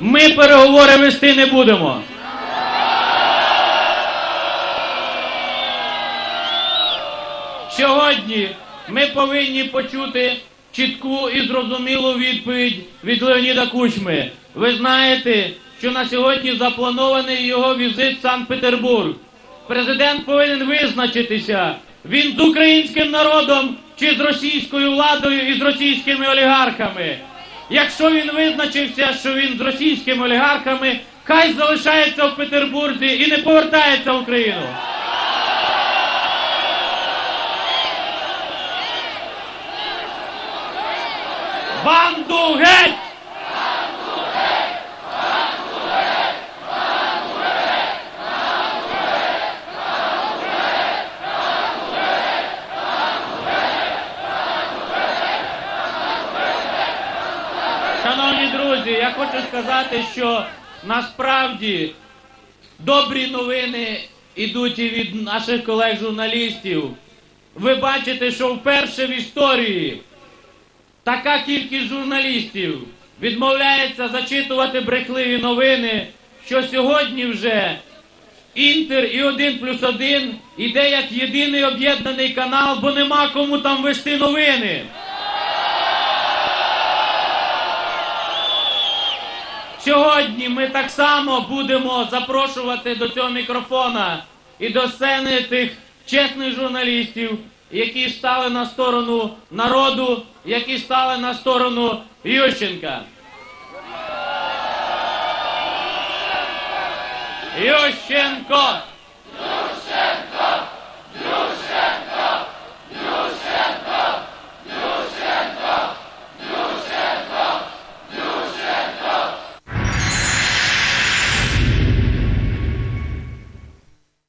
ми переговори вести не будемо. Сьогодні ми повинні почути чітку і зрозумілу відповідь від Леоніда Кучми. Ви знаєте, що на сьогодні запланований його візит в Санкт-Петербург. Президент повинен визначитися, він з українським народом чи з російською владою і з російськими олігархами. Якщо він визначився, що він з російськими олігархами, хай залишається в Петербурзі і не повертається в Україну. Банду геть! Шановні друзі, я хочу сказати, що насправді добрі новини йдуть і від наших колег-журналістів. Ви бачите, що вперше в історії така кількість журналістів відмовляється зачитувати брехливі новини, що сьогодні вже Інтер і 1 плюс 1 іде як єдиний об'єднаний канал, бо нема кому там вести новини. Сьогодні ми так само будемо запрошувати до цього мікрофона і до сцени тих чесних журналістів, які стали на сторону народу, які стали на сторону Ющенка. Ющенко!